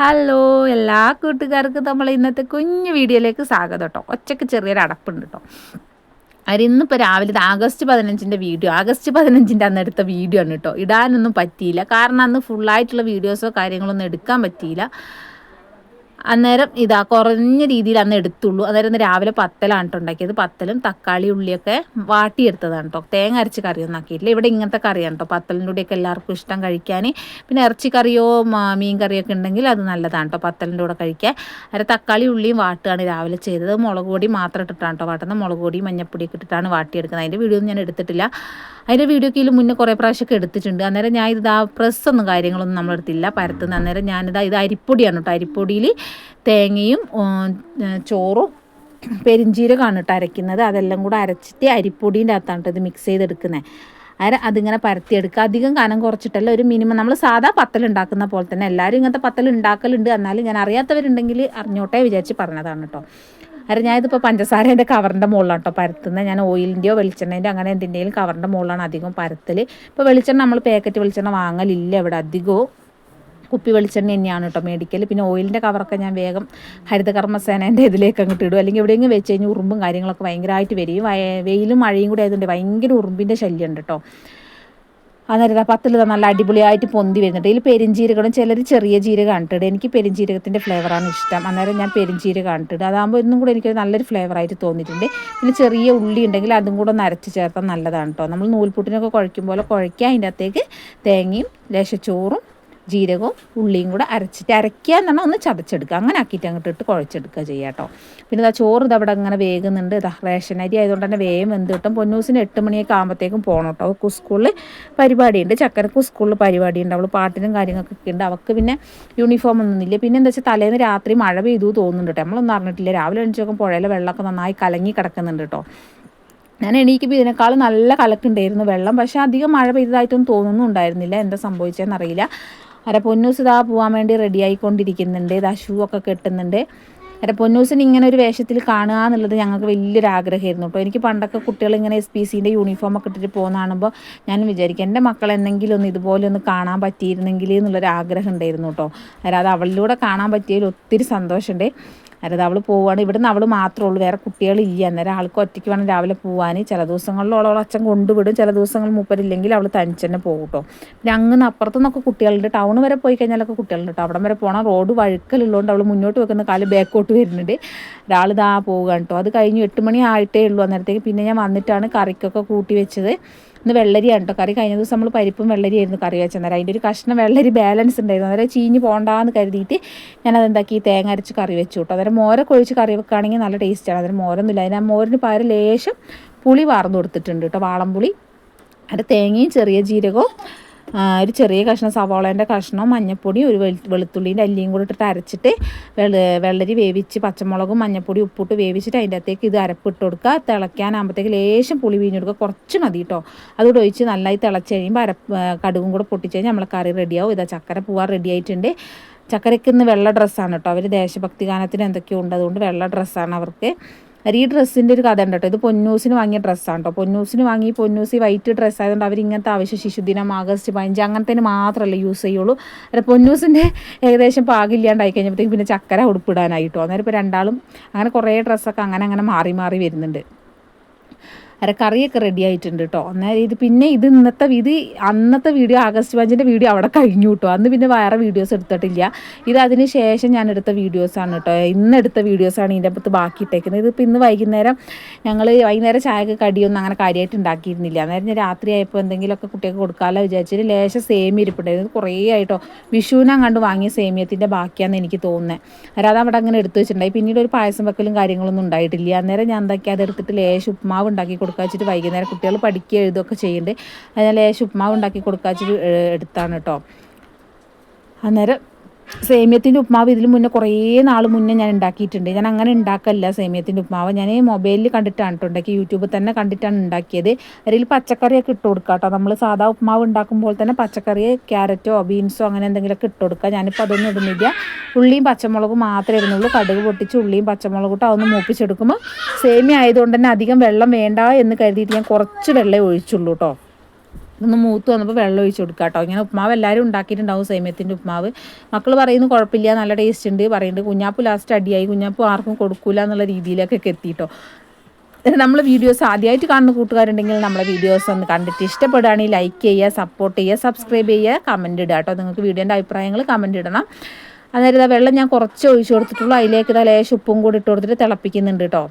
Hello എല്ലാ കൂട്ടുകാർക്കും നമ്മൾ ഇന്നത്തെ കുഞ്ഞു വീഡിയോയിലേക്ക് സ്വാഗതം കേട്ടോ. ഒച്ചയ്ക്ക് ചെറിയൊരു അടപ്പുണ്ട് കേട്ടോ. അവർ ഇന്നിപ്പോൾ രാവിലെ ആഗസ്റ്റ് പതിനഞ്ചിന്റെ വീഡിയോ ആഗസ്റ്റ് പതിനഞ്ചിന്റെ അന്ന് എടുത്ത വീഡിയോ ആണ് കേട്ടോ. ഇടാനൊന്നും പറ്റിയില്ല. കാരണം അന്ന് ഫുള്ളായിട്ടുള്ള വീഡിയോസോ കാര്യങ്ങളൊന്നും എടുക്കാൻ പറ്റിയില്ല. അന്നേരം ഇതാ കുറഞ്ഞ രീതിയിൽ അന്ന് എടുത്തുള്ളൂ. അന്നേരം രാവിലെ പത്തലാണ് ഉണ്ടാക്കിയത്. പത്തലും തക്കാളി ഉള്ളിയൊക്കെ വാട്ടിയെടുത്തതാണ് കേട്ടോ തേങ്ങ അരച്ച് കറിയൊന്നും ആക്കിയിട്ടില്ല. ഇവിടെ ഇങ്ങനത്തെ കറിയാണ് കേട്ടോ പത്തലിന്റെ കൂടെയൊക്കെ എല്ലാവർക്കും ഇഷ്ടം കഴിക്കാൻ. പിന്നെ ഇറച്ചി കറിയോ മീൻ കറിയൊക്കെ ഉണ്ടെങ്കിൽ അത് നല്ലതാണ് കേട്ടോ പത്തലിന്റെ കൂടെ കഴിക്കാൻ. അര തക്കാളി ഉള്ളിയും വാട്ടുകയാണ് രാവിലെ ചെയ്തത്. മുളക് പൊടി മാത്രം ഇട്ടിട്ടാണ് കേട്ടോ വാട്ടുന്നത്. മുളക് പൊടി മഞ്ഞപ്പൊടിയൊക്കെ ഇട്ടിട്ടാണ് വാട്ടിയെടുക്കുന്നത്. അതിന്റെ വീഡിയോ ഒന്നും ഞാൻ എടുത്തിട്ടില്ല. അതിന്റെ വീഡിയോക്കിൽ മുന്നേ കുറേ പ്രാവശ്യമൊക്കെ എടുത്തിട്ടുണ്ട്. അന്നേരം ഞാൻ ഇത് ആ പ്രസ്സൊന്നും കാര്യങ്ങളൊന്നും നമ്മളെടുത്തില്ല പരത്തുന്ന അന്നേരം ഞാനിതാ ഇത് അരിപ്പൊടിയാണ് കേട്ടോ അരിപ്പൊടിയിൽ തേങ്ങയും ചോറും പെരിഞ്ചീരകമാണ് കേട്ടോ അരയ്ക്കുന്നത്. അതെല്ലാം കൂടെ അരച്ചിട്ട് അരിപ്പൊടീന്റെ അകത്താണ് ഇത് മിക്സ് ചെയ്തെടുക്കുന്നത് അര അതിങ്ങനെ പരത്തിയെടുക്കുക. അധികം കനം കുറച്ചിട്ടല്ല ഒരു മിനിമം നമ്മൾ സാധാ പത്തൽ ഉണ്ടാക്കുന്ന പോലെ തന്നെ. എല്ലാവരും ഇങ്ങനത്തെ പത്തൽ ഉണ്ടാക്കലുണ്ട് എന്നാലും ഞാൻ അറിയാത്തവരുണ്ടെങ്കിൽ അറിഞ്ഞോട്ടെ വിചാരിച്ച് പറഞ്ഞതാണ് കേട്ടോ. അര ഞാനിതിപ്പോൾ പഞ്ചസാരേന്റെ കവറിന്റെ മുകളിലാണ് കേട്ടോ പരത്തുന്നത് ഞാൻ ഓയിലിന്റെയോ വെളിച്ചെണ്ണേന്റെയോ അങ്ങനെ എന്തിന്റെയും കവറിന്റെ മുകളിലാണ് അധികം പരത്തൽ ഇപ്പോൾ വെളിച്ചെണ്ണ നമ്മൾ പാക്കറ്റ് വെളിച്ചെണ്ണ വാങ്ങലില്ല ഇവിടെ അധികവും. കുപ്പി വെളിച്ചെണ്ണ തന്നെയാണ് കേട്ടോ മേടിക്കൽ പിന്നെ ഓയിലിന്റെ കവറൊക്കെ ഞാൻ വേഗം ഹരിതകർമ്മസേനേന്റെ ഇതിലേക്ക് അങ്ങോട്ട് ഇടും. അല്ലെങ്കിൽ എവിടെയെങ്കിലും വെച്ച് കഴിഞ്ഞാൽ ഉറുമ്പും കാര്യങ്ങളൊക്കെ ഭയങ്കരമായിട്ട് വരും. വെയിലും മഴയും കൂടി ആയതുകൊണ്ട് ഭയങ്കര ഉറുമ്പിന്റെ ശല്യം ഉണ്ട് കേട്ടോ. അന്നേരം പത്തിൽ നല്ല അടിപൊളിയായിട്ട് പൊന്തി വരുന്നുണ്ട്. ഇതിൽ പെരിഞ്ചീരകളും ചിലർ ചെറിയ ജീരകം ഇട്ടിട്ട് എനിക്ക് പെരിഞ്ചീരകത്തിന്റെ ഫ്ലേവറാണ് ഇഷ്ടം. അന്നേരം ഞാൻ പെരിഞ്ചീരകം ഇട്ടിട്ട് അതാകുമ്പോൾ ഇന്നും കൂടെ എനിക്ക് നല്ലൊരു ഫ്ലേവറായിട്ട് തോന്നിയിട്ടുണ്ട്. പിന്നെ ചെറിയ ഉള്ളി ഉണ്ടെങ്കിൽ അതും കൂടെ ഒന്ന് അരച്ച് ചേർത്താൽ നല്ലതാണ് കേട്ടോ. നമ്മൾ നൂൽപുട്ടിനൊക്കെ പോലെ കുഴയ്ക്കുക അതിന്റെ അകത്തേക്ക് തേങ്ങയും ലേശച്ചോറും ജീരകവും ഉള്ളിയും കൂടെ അരച്ചിട്ട് അരയ്ക്കുക എന്ന് പറഞ്ഞാൽ ഒന്ന് ചതച്ചെടുക്കുക. അങ്ങനെ ആക്കിയിട്ട് അങ്ങോട്ട് ഇട്ട് കുഴച്ചെടുക്കുക ചെയ്യുക കേട്ടോ. പിന്നെ ഇതാ ചോറ് ഇതവിടെ അങ്ങനെ വേകുന്നുണ്ട്. ഇതാ റേഷൻ അരി ആയതുകൊണ്ട് തന്നെ വേഗം വെന്ത് കിട്ടും. പൊന്നൂസിന് എട്ട് മണിയൊക്കെ ആകുമ്പോഴത്തേക്കും പോകണം കേട്ടോ. അവൾക്ക് സ്കൂളിൽ പരിപാടിയുണ്ട്. ചക്കരക്ക് സ്കൂളിൽ പരിപാടിയുണ്ട്. അവൾ പാട്ടിനും കാര്യങ്ങൾക്കൊക്കെ ഉണ്ട്. അവൾക്ക് പിന്നെ യൂണിഫോം ഒന്നുമില്ല പിന്നെ എന്താ വെച്ചാൽ തലേന്ന് രാത്രി മഴ പെയ്തു തോന്നുന്നുണ്ട് കേട്ടോ. നമ്മളൊന്നും അറിഞ്ഞിട്ടില്ല. രാവിലെ എണീച്ച് നോക്കുമ്പോൾ പുഴയിലെ വെള്ളമൊക്കെ നന്നായി കലങ്ങി കിടക്കുന്നുണ്ട് കേട്ടോ. ഞാൻ എണീക്കുമ്പോൾ ഇതിനേക്കാൾ നല്ല കലക്കുണ്ടായിരുന്നു വെള്ളം. പക്ഷേ അധികം മഴ പെയ്തതായിട്ടൊന്നും തോന്നുന്നുണ്ടായിരുന്നില്ല. എന്താ സംഭവിച്ചതെന്നറിയില്ല അര പൊന്നൂസ് ഇതാ പോകാൻ വേണ്ടി റെഡി ആയിക്കൊണ്ടിരിക്കുന്നുണ്ട്. ഇതാ ഷൂ ഒക്കെ കെട്ടുന്നുണ്ട്. അര പൊന്നൂസിന് ഇങ്ങനെ ഒരു വേഷത്തിൽ കാണുക എന്നുള്ളത് ഞങ്ങൾക്ക് വലിയൊരു ആഗ്രഹമായിരുന്നു കേട്ടോ. എനിക്ക് പണ്ടൊക്കെ കുട്ടികൾ ഇങ്ങനെ എസ് പി സിന്റെ യൂണിഫോം ഒക്കെ ഇട്ടിട്ട് പോകുന്ന കാണുമ്പോൾ ഞാൻ വിചാരിക്കും എന്റെ മക്കൾ എന്തെങ്കിലും ഒന്ന് ഇതുപോലെ ഒന്ന് കാണാൻ പറ്റിയിരുന്നെങ്കിൽ എന്നുള്ളൊരു ആഗ്രഹം ഉണ്ടായിരുന്നു കേട്ടോ. അതായത് അവളിലൂടെ കാണാൻ പറ്റിയതിൽ ഒത്തിരി സന്തോഷമുണ്ട്. അതായത് അവൾ പോവുകയാണ് ഇവിടുന്ന് അവൾ മാത്രമേ ഉള്ളൂ. വേറെ കുട്ടികളില്ല. അന്നേരം ആൾക്ക് ഒറ്റയ്ക്ക് വേണം രാവിലെ പോകാൻ ചില ദിവസങ്ങളിൽ അവൾ അച്ഛൻ കൊണ്ടുവിടും. ചില ദിവസങ്ങൾ മൂപ്പരില്ലെങ്കിൽ അവൾ തനിച്ച് തന്നെ പോകും കേട്ടോ പിന്നെ അങ്ങനെ അപ്പുറത്തുനിന്നൊക്കെ കുട്ടികളുണ്ട്. ടൗൺ വരെ പോയി കഴിഞ്ഞാലൊക്കെ കുട്ടികളുണ്ട് കേട്ടോ അവിടം വരെ പോകണം റോഡ് വഴുക്കലുള്ളതുകൊണ്ട് അവൾ മുന്നോട്ട് വെക്കുന്ന കാൽ ബാക്കോട്ട് വരുന്നുണ്ട്. ഒരാൾ ഇതാ പോവുകയാണ് കേട്ടോ അത് കഴിഞ്ഞ് എട്ട് മണി ആയിട്ടേ ഉള്ളൂ അന്നേരത്തേക്ക്. പിന്നെ ഞാൻ വന്നിട്ടാണ് കറിക്കൊക്കെ കൂട്ടി വെച്ചത്. ഇന്ന് വെള്ളരിയാണ് കേട്ടോ കറി കഴിഞ്ഞ ദിവസം നമ്മൾ പരിപ്പും വെള്ളരിയായിരുന്നു കറി വെച്ചെന്നേരം. അതിന്റെ ഒരു കഷ്ണം വെള്ളരി ബാലൻസ് ഉണ്ടായിരുന്നു. അന്നേരം ചീഞ്ഞ് പോകണ്ടാന്ന് കരുതിയിട്ട് ഞാനത് എന്താക്കി തേങ്ങ അരച്ച് കറി വെച്ചു കേട്ടോ അന്നേരം മോരൊക്കെ ഒഴിച്ച് കറി വെക്കുകയാണെങ്കിൽ നല്ല ടേസ്റ്റാണ് അന്നേരം മോരൊന്നുമില്ല. അതിന് ആ മോരിന് പകരം ലേശം പുളി വാർന്നു കൊടുത്തിട്ടുണ്ട് കേട്ടോ വാളംപുളി അത് തേങ്ങയും ചെറിയ ജീരകവും ഒരു ചെറിയ കഷ്ണം സവാളേന്റെ കഷ്ണം മഞ്ഞപ്പൊടിയും ഒരു വെളുത്തുള്ളീന്റെ അല്ലിയും കൂടി ഇട്ടിട്ട് അരച്ചിട്ട് വെള്ളരി വേവിച്ച് പച്ചമുളകും മഞ്ഞപ്പൊടി ഉപ്പിട്ട് വേവിച്ചിട്ട് അതിന്റെ അകത്തേക്ക് ഇത് അരപ്പിട്ട് കൊടുക്കുക. തിളയ്ക്കാനാകുമ്പോഴത്തേക്ക് ലേശം പുളി വീഞ്ഞ് കൊടുക്കുക. കുറച്ച് മതി കേട്ടോ അതുകൂടെ ഒഴിച്ച് നന്നായി തിളച്ച് കഴിയുമ്പോൾ അര കടുകും കൂടെ പൊട്ടിച്ച് കഴിഞ്ഞാൽ നമ്മളെ കറി റെഡിയാവും ഇതാ ചക്കര പൂവാൻ റെഡി ആയിട്ടുണ്ട്. ചക്കരയ്ക്ക് ഇന്ന് വെള്ള ഡ്രസ്സാണ് കേട്ടോ അവർ ദേശഭക്തി ഗാനത്തിന് എന്തൊക്കെയോ ഉണ്ട്. അതുകൊണ്ട് വെള്ള ഡ്രസ്സാണ് അവർക്ക്. ഈ ഡ്രസ്സിന്റെ ഒരു കഥ ഉണ്ട് കേട്ടോ ഇത് പൊന്നൂസിന് വാങ്ങിയ ഡ്രസ്സാണ് കേട്ടോ പൊന്നൂസിന് വാങ്ങി പൊന്നൂസി വൈറ്റ് ഡ്രസ്സ് ആയതുകൊണ്ട് അവർ ഇങ്ങനത്തെ ആവശ്യം ശിശുദിനം ആഗസ്റ്റ് പതിനഞ്ച് അങ്ങനത്തേന് മാത്രമല്ല യൂസ് ചെയ്യുള്ളൂ. അല്ല പൊന്നൂസിന്റെ ഏകദേശം പാകില്ലാണ്ടായി കഴിഞ്ഞപ്പോഴത്തേക്ക് പിന്നെ ചക്കര ഉടുപ്പിടാനായിട്ടോ അന്നേരം ഇപ്പോൾ രണ്ടാളും അങ്ങനെ കുറേ ഡ്രസ്സൊക്കെ അങ്ങനെ അങ്ങനെ മാറി മാറി വരുന്നുണ്ട്. അര കറിയൊക്കെ റെഡി ആയിട്ടുണ്ട് കേട്ടോ അന്നേരം ഇത് പിന്നെ ഇത് ഇന്നത്തെ ഇത് അന്നത്തെ വീഡിയോ ആഗസ്റ്റ് പഞ്ചിന്റെ വീഡിയോ അവിടെ കഴിഞ്ഞു കേട്ടോ അന്ന് പിന്നെ വേറെ വീഡിയോസ് എടുത്തിട്ടില്ല. ഇത് അതിന് ശേഷം ഞാൻ എടുത്ത വീഡിയോസാണ് കേട്ടോ ഇന്ന് എടുത്ത വീഡിയോസാണ് ഇതിന്റെ അകത്ത് ബാക്കി ഇട്ടേക്കുന്നത്. ഇതിപ്പോൾ ഇന്ന് വൈകുന്നേരം ഞങ്ങൾ വൈകുന്നേരം ചായക്ക് കടിയൊന്നും അങ്ങനെ കാര്യമായിട്ട് ഉണ്ടാക്കിയിരുന്നില്ല. അന്നേരം ഞാൻ രാത്രി ആയപ്പോൾ എന്തെങ്കിലുമൊക്കെ കുട്ടികൾക്ക് കൊടുക്കാമല്ലോ വിചാരിച്ചിട്ട് ലേശം സേമിയ ഇരിപ്പുണ്ടായിരുന്നു. കുറേ ആയിട്ടോ. വിഷുവിനെ കണ്ട് വാങ്ങിയ സേമിയത്തിന്റെ ബാക്കിയാണെന്ന് എനിക്ക് തോന്നുന്നത് അതായത് അവിടെ അങ്ങനെ എടുത്തു വെച്ചിട്ടുണ്ടായി. പിന്നീട് ഒരു പായസം വെക്കലും കാര്യങ്ങളൊന്നും ഉണ്ടായിട്ടില്ല. അന്നേരം ഞാൻ എന്താക്കി? അതെടുത്തിട്ട് ലേശം ഉപ്മാവ് ഉണ്ടാക്കി കൊടുക്കുക വെച്ചിട്ട് വൈകുന്നേരം കുട്ടികൾ പഠിക്കുക എഴുതുകയൊക്കെ ചെയ്യുന്നുണ്ട്. അതിനാൽ ലേശം ഉപ്മാവ് ഉണ്ടാക്കി കൊടുക്കുക വെച്ചിട്ട് എടുത്താണ് കേട്ടോ. അന്നേരം സേമിയത്തിന്റെ ഉപ്മാവ് ഇതിൽ മുന്നേ കുറേ നാൾ മുന്നേ ഞാൻ ഉണ്ടാക്കിയിട്ടുണ്ട്. ഞാൻ അങ്ങനെ ഉണ്ടാക്കല്ല സേമിയത്തിന്റെ ഉപ്മാവ്. ഞാൻ മൊബൈലിൽ കണ്ടിട്ടാണ് ഉണ്ടാക്കി യൂട്യൂബിൽ തന്നെ കണ്ടിട്ടാണ് ഉണ്ടാക്കിയത്. അതിൽ പച്ചക്കറിയൊക്കെ ഇട്ട് കൊടുക്കുക കേട്ടോ നമ്മൾ സാധാ ഉപ്മാവ് ഉണ്ടാക്കുമ്പോൾ തന്നെ പച്ചക്കറി ക്യാരറ്റോ ബീൻസോ അങ്ങനെ എന്തെങ്കിലുമൊക്കെ ഇട്ട് കൊടുക്കുക ഞാനിപ്പോൾ അതൊന്നും ഇടുന്നില്ല. ഉള്ളിയും പച്ചമുളകും മാത്രമേ ഇടുന്നുള്ളൂ. കടുക് പൊട്ടിച്ച് ഉള്ളിയും പച്ചമുളകും ഇട്ട് അതൊന്ന് മൂപ്പിച്ചെടുക്കുമ്പോൾ സേമിയ ആയതുകൊണ്ട് തന്നെ അധികം വെള്ളം വേണ്ട എന്ന് കരുതിയിട്ട് ഞാൻ കുറച്ച് വെള്ളമേ ഒഴിച്ചുള്ളൂ കേട്ടോ ഇതൊന്ന് മൂത്ത് വന്നപ്പോൾ വെള്ളം ഒഴിച്ച് കൊടുക്കുക കേട്ടോ ഇങ്ങനെ ഉപ്മാവ് എല്ലാവരും ഉണ്ടാക്കിയിട്ടുണ്ടാവും സേമിയത്തിന്റെ ഉപ്മാവ്. മക്കൾ പറയുന്നു കുഴപ്പമില്ല നല്ല ടേസ്റ്റ് ഉണ്ട് പറയുന്നുണ്ട്. കുഞ്ഞാപ്പ് ലാസ്റ്റ് അടിയായി. കുഞ്ഞാപ്പ് ആർക്കും കൊടുക്കൂല എന്നുള്ള രീതിയിലേക്കൊക്കെ എത്തിയിട്ടോ നമ്മൾ വീഡിയോസ് ആദ്യമായിട്ട് കാണുന്ന കൂട്ടുകാരുണ്ടെങ്കിൽ നമ്മളെ വീഡിയോസ് ഒന്ന് കണ്ടിട്ട് ഇഷ്ടപ്പെടുകയാണെങ്കിൽ ലൈക്ക് ചെയ്യുക സപ്പോർട്ട് ചെയ്യുക സബ്സ്ക്രൈബ് ചെയ്യുക കമന്റ് ഇടുക കേട്ടോ നിങ്ങൾക്ക് വീഡിയോന്റെ അഭിപ്രായങ്ങൾ കമന്റ് ഇടണം. ഇതാ വെള്ളം ഞാൻ കുറച്ച് ഒഴിച്ചു കൊടുത്തിട്ടുള്ളൂ. അതിലേക്ക് ലേശം ഉപ്പും കൂടി ഇട്ട് കൊടുത്തിട്ട് തിളപ്പിക്കുന്നുണ്ട് കേട്ടോ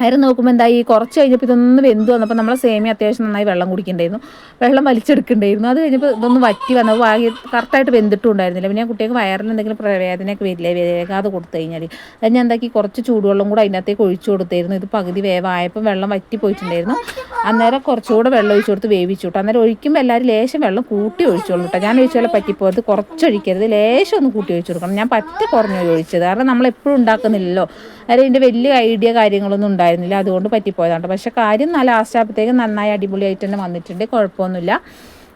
അയർ നോക്കുമ്പോൾ എന്താ ഈ കുറച്ച് കഴിഞ്ഞപ്പോൾ ഇതൊന്ന് വെന്ത് വന്നപ്പോൾ നമ്മളെ സേമിയ അത്യാവശ്യം നന്നായി വെള്ളം കുടിക്കണ്ടായിരുന്നു. വെള്ളം വലിച്ചെടുക്കണ്ടായിരുന്നു. അത് കഴിഞ്ഞപ്പോൾ ഇതൊന്ന് വറ്റി വന്നപ്പോൾ വാങ്ങി കറക്റ്റായിട്ട് വെന്തിട്ടും ഉണ്ടായിരുന്നില്ല പിന്നെ കുട്ടികൾക്ക് വയറിൽ എന്തെങ്കിലും വേദനയൊക്കെ വരില്ലേ? വേകാതെ കൊടുത്തു കഴിഞ്ഞാൽ അത് ഞാൻ എന്താക്കി? കുറച്ച് ചൂടുവെള്ളം കൂടെ അതിനകത്തേക്ക് ഒഴിച്ചു കൊടുത്തായിരുന്നു. ഇത് പകുതി വേവായപ്പോൾ വെള്ളം വറ്റി പോയിട്ടുണ്ടായിരുന്നു. അന്നേരം കുറച്ചുകൂടെ വെള്ളം ഒഴിച്ചു കൊടുത്ത് വേവിച്ചു കേട്ടോ അന്നേരം ഒഴിക്കുമ്പോൾ എല്ലാവരും ലേശം വെള്ളം കൂട്ടി ഒഴിച്ചോളൂ കേട്ടോ ഞാൻ ഒഴിച്ചാൽ പറ്റിപ്പോയത് കുറച്ചൊഴിക്കരുത് ലേശം ഒന്ന് കൂട്ടി ഒഴിച്ചു കൊടുക്കണം. ഞാൻ പറ്റി കുറഞ്ഞു ഒഴിച്ചത്. കാരണം നമ്മൾ എപ്പോഴും ഉണ്ടാക്കുന്നില്ലല്ലോ. അതായത് ഇതിന്റെ വലിയ ഐഡിയ കാര്യങ്ങളൊന്നും ഉണ്ടായിരുന്നില്ല. അതുകൊണ്ട് പറ്റിപ്പോയതാണ് പക്ഷേ കാര്യം നല്ല ലാസ്റ്റ് നന്നായി അടിപൊളിയായിട്ട് തന്നെ വന്നിട്ടുണ്ട്. കുഴപ്പമൊന്നുമില്ല.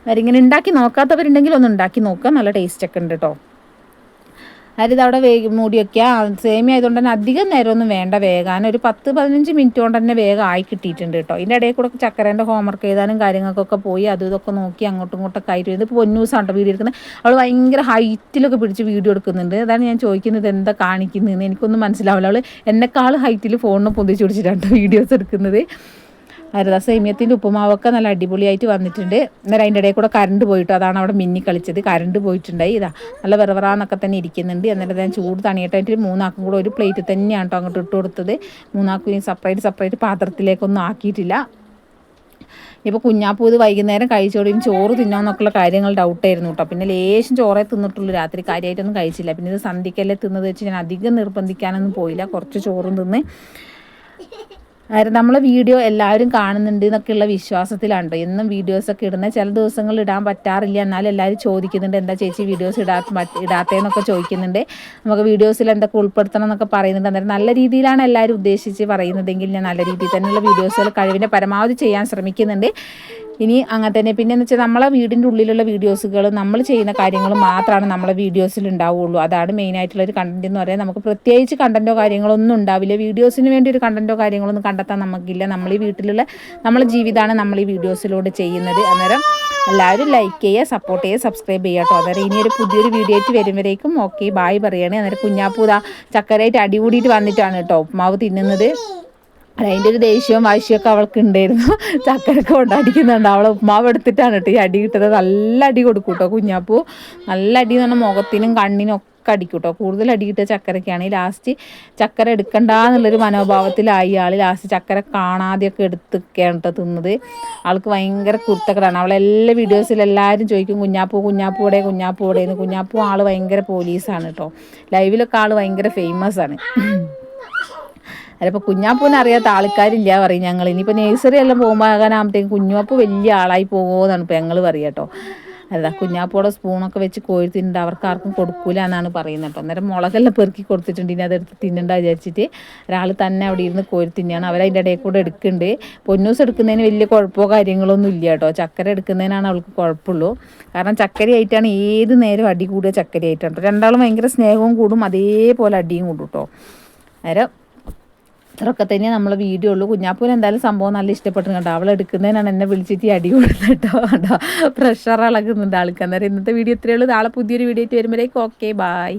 അവരിങ്ങനെ ഉണ്ടാക്കി നോക്കാത്തവരുണ്ടെങ്കിൽ ഒന്ന് ഉണ്ടാക്കി നോക്കുക. നല്ല ടേസ്റ്റൊക്കെ ഉണ്ട് കേട്ടോ. അരി അവിടെ വേഗ മൂടി വയ്ക്കുക സേമിയ ആയതുകൊണ്ട് തന്നെ അധികം നേരമൊന്നും വേണ്ട വേഗാൻ. ഒരു പത്ത് പതിനഞ്ച് മിനിറ്റ് കൊണ്ട് തന്നെ വേഗം ആയി കിട്ടിയിട്ടുണ്ട് കേട്ടോ. ഇതിന്റെ ഇടയിൽ കൂടെ ചക്കരേന്റെ ഹോംവർക്ക് ചെയ്താലും കാര്യങ്ങൾക്കൊക്കെ പോയി. അതും ഇതൊക്കെ നോക്കി അങ്ങോട്ടും ഇങ്ങോട്ടൊക്കെ ആയിട്ട് ഇത് പൊന്നൂസാണ് കേട്ടോ വീഡിയോ എടുക്കുന്നത്? അവൾ ഭയങ്കര ഹൈറ്റിലൊക്കെ പിടിച്ച് വീഡിയോ എടുക്കുന്നുണ്ട്. അതാണ് ഞാൻ ചോദിക്കുന്നത് എന്താ കാണിക്കുന്നതെന്ന് എനിക്കൊന്നും മനസ്സിലാവില്ല. അവൾ എന്നെക്കാൾ ഹൈറ്റിൽ ഫോണിന് പൊന്തിച്ച് പിടിച്ചിട്ടാണ് വീഡിയോസ് എടുക്കുന്നത്. അരത സേമിയത്തിന്റെ ഉപ്പുമാവൊക്കെ നല്ല അടിപൊളിയായിട്ട് വന്നിട്ടുണ്ട്. അന്നേരം അതിന്റെ ഇടയിൽ കൂടെ കറണ്ട് പോയിട്ട് അതാണ് അവിടെ മിന്നി കളിച്ചത്. കറണ്ട് പോയിട്ടുണ്ടായി. ഇതാ നല്ല വെറവറാന്നൊക്കെ തന്നെ ഇരിക്കുന്നുണ്ട്. എന്നിട്ട് ഞാൻ ചൂട് തണിയിട്ടായിട്ട് മൂന്നാക്കും കൂടെ ഒരു പ്ലേറ്റ് തന്നെയാണ് കേട്ടോ അങ്ങോട്ട് ഇട്ട് കൊടുത്തത്. മൂന്നാക്കും ഇനി സെപ്പറേറ്റ് സെപ്പറേറ്റ് പാത്രത്തിലേക്കൊന്നും ആക്കിയിട്ടില്ല. ഇപ്പോൾ കുഞ്ഞാപ്പൂ ഇത് വൈകുന്നേരം കഴിച്ചോടും ചോറ് തിന്നാന്നൊക്കെയുള്ള കാര്യങ്ങൾ ഡൗട്ടായിരുന്നു കേട്ടോ പിന്നെ ലേശം ചോറേ തിന്നിട്ടുള്ളൂ. രാത്രി കാര്യമായിട്ടൊന്നും കഴിച്ചില്ല. പിന്നെ ഇത് സന്ധിക്കല്ലേ തിന്നത് വെച്ച് ഞാൻ അധികം നിർബന്ധിക്കാനൊന്നും പോയില്ല. കുറച്ച് ചോറും തിന്ന്. നമ്മളെ വീഡിയോ എല്ലാവരും കാണുന്നുണ്ട് എന്നൊക്കെയുള്ള വിശ്വാസത്തിലാണ് കേട്ടോ എന്നും വീഡിയോസൊക്കെ ഇടുന്ന ചില ദിവസങ്ങൾ ഇടാൻ പറ്റാറില്ല. എന്നാലും എല്ലാവരും ചോദിക്കുന്നുണ്ട് എന്താ ചേച്ചി വീഡിയോസ് ഇടാ ഇടാത്തേന്നൊക്കെ ചോദിക്കുന്നുണ്ട്. നമുക്ക് വീഡിയോസിൽ എന്തൊക്കെ ഉൾപ്പെടുത്തണം എന്നൊക്കെ പറയുന്നുണ്ട്. അന്നേരം നല്ല രീതിയിലാണ് എല്ലാവരും ഉദ്ദേശിച്ച് പറയുന്നതെങ്കിൽ ഞാൻ നല്ല രീതിയിൽ തന്നെയുള്ള വീഡിയോസുകൾ കഴിവിന്റെ പരമാവധി ചെയ്യാൻ ശ്രമിക്കുന്നുണ്ട്. ഇനി അങ്ങനെ തന്നെ. പിന്നെ എന്ന് വെച്ചാൽ നമ്മളെ വീടിന്റെ ഉള്ളിലുള്ള വീഡിയോസുകൾ നമ്മൾ ചെയ്യുന്ന കാര്യങ്ങൾ മാത്രമാണ് നമ്മളെ വീഡിയോസിൽ ഉണ്ടാവുള്ളൂ. അതാണ് മെയിൻ ആയിട്ടുള്ള ഒരു കണ്ടന്റ് എന്ന് പറയാൻ നമുക്ക് പ്രത്യേകിച്ച് കണ്ടന്റോ കാര്യങ്ങളൊന്നും ഉണ്ടാവില്ല. വീഡിയോസിന് വേണ്ടി ഒരു കണ്ടന്റോ കാര്യങ്ങളൊന്നും കണ്ടെത്താൻ നമുക്കില്ല. നമ്മൾ ഈ വീട്ടിലുള്ള നമ്മളെ ജീവിതമാണ് നമ്മൾ ഈ വീഡിയോസിലൂടെ ചെയ്യുന്നത്. അന്നേരം എല്ലാവരും ലൈക്ക് ചെയ്യുക സപ്പോർട്ട് ചെയ്യുക സബ്സ്ക്രൈബ് ചെയ്യുക കേട്ടോ. അന്നേരം ഇനിയൊരു പുതിയൊരു വീഡിയോ ആയിട്ട് വരുമ്പോഴേക്കും ഓക്കെ ബായ് പറയുകയാണ് അന്നേരം കുഞ്ഞാപ്പൂത ചക്കരയായിട്ട് അടികൂടിയിട്ട് വന്നിട്ടാണ് കേട്ടോ ഉപ്മാവ് തിന്നുന്നത്. അതിന്റെ ഒരു ദേഷ്യവും വാശിയൊക്കെ അവൾക്ക് ഉണ്ടായിരുന്നു. ചക്കരൊക്കെ കൊണ്ടാടിക്കുന്നുണ്ട്. അവളെ ഉപ്മാവ് എടുത്തിട്ടാണ് കേട്ടോ ഈ അടി കിട്ടുന്നത്. നല്ല അടി കൊടുക്കും കേട്ടോ കുഞ്ഞാപ്പൂ. നല്ല അടി എന്ന് പറഞ്ഞാൽ മുഖത്തിനും കണ്ണിനും ഒക്കെ അടിക്കും കേട്ടോ. കൂടുതൽ അടി കിട്ടിയ ചക്കരയ്ക്കാണ്. ലാസ്റ്റ് ചക്കര എടുക്കണ്ട എന്നുള്ളൊരു മനോഭാവത്തിലായി ആൾ ലാസ്റ്റ് ചക്കര കാണാതെയൊക്കെ എടുത്തൊക്കെയാണ് കേട്ടോ തിന്നത്. ആൾക്ക് ഭയങ്കര കുർത്തക്കളാണ് അവളെല്ലാ വീഡിയോസിൽ എല്ലാവരും ചോദിക്കും കുഞ്ഞാപ്പൂ കുഞ്ഞാപ്പൂടെ കുഞ്ഞാപ്പൂടെ കുഞ്ഞാപ്പൂ ആൾ ഭയങ്കര പോലീസാണ് കേട്ടോ. ലൈവിലൊക്കെ ആൾ ഭയങ്കര ഫേമസ് ആണ്. അതിപ്പോൾ കുഞ്ഞാപ്പൂനെ അറിയാത്ത ആൾക്കാരില്ല പറയും ഞങ്ങൾ ഇനിയിപ്പോൾ നേഴ്സറി എല്ലാം പോകുമ്പോഴാകാനാകുമ്പോഴത്തേക്കും കുഞ്ഞാപ്പ് വലിയ ആളായി പോകുമെന്നാണ് ഇപ്പോൾ ഞങ്ങൾ പറയുക കേട്ടോ. അതാ കുഞ്ഞാപ്പോടെ സ്പൂണൊക്കെ വെച്ച് കോഴി തിന്നുണ്ട് അവർക്ക് ആർക്കും കൊടുക്കൂല എന്നാണ് പറയുന്നത് കേട്ടോ. അന്നേരം മുളകെല്ലാം പെറുക്കി കൊടുത്തിട്ടുണ്ട്. ഇനി അതെടുത്ത് തിന്നണ്ട വിചാരിച്ചിട്ട് ഒരാൾ തന്നെ അവിടെ ഇരുന്ന് കോഴി തിന്നെയാണ് അവരതിന്റെ ഇടയിൽ കൂടെ എടുക്കുന്നുണ്ട്. പൊന്നൂസ് എടുക്കുന്നതിന് വലിയ കുഴപ്പമോ കാര്യങ്ങളൊന്നും ഇല്ല കേട്ടോ. ചക്കര എടുക്കുന്നതിനാണ് അവൾക്ക് കുഴപ്പമുള്ളൂ. കാരണം ചക്കരയായിട്ടാണ് ഏത് നേരം അടി കൂടുക ചക്കരയായിട്ടാണ് രണ്ടാളും ഭയങ്കര സ്നേഹവും കൂടും. അതേപോലെ അടിയും കൂടും കേട്ടോ. അന്നേരം ഇത്രയൊക്കെ തന്നെ നമ്മളെ വീഡിയോ ഉള്ളൂ. കുഞ്ഞാപ്പൂന് എന്തായാലും സംഭവം നല്ല ഇഷ്ടപ്പെട്ടു കേട്ടോ അവൾ എടുക്കുന്നതിനാണ് എന്നെ വിളിച്ചിട്ട് അടി കൊടുത്തത് കേട്ടോ. പ്രഷർ ഇളകുന്നുണ്ട് ആൾക്ക് അന്നേരം ഇന്നത്തെ വീഡിയോ ഇത്രയേ ഉള്ളൂ. നാളെ പുതിയൊരു വീഡിയോ ആയിട്ട് വരുമ്പോഴേക്കും. Okay bye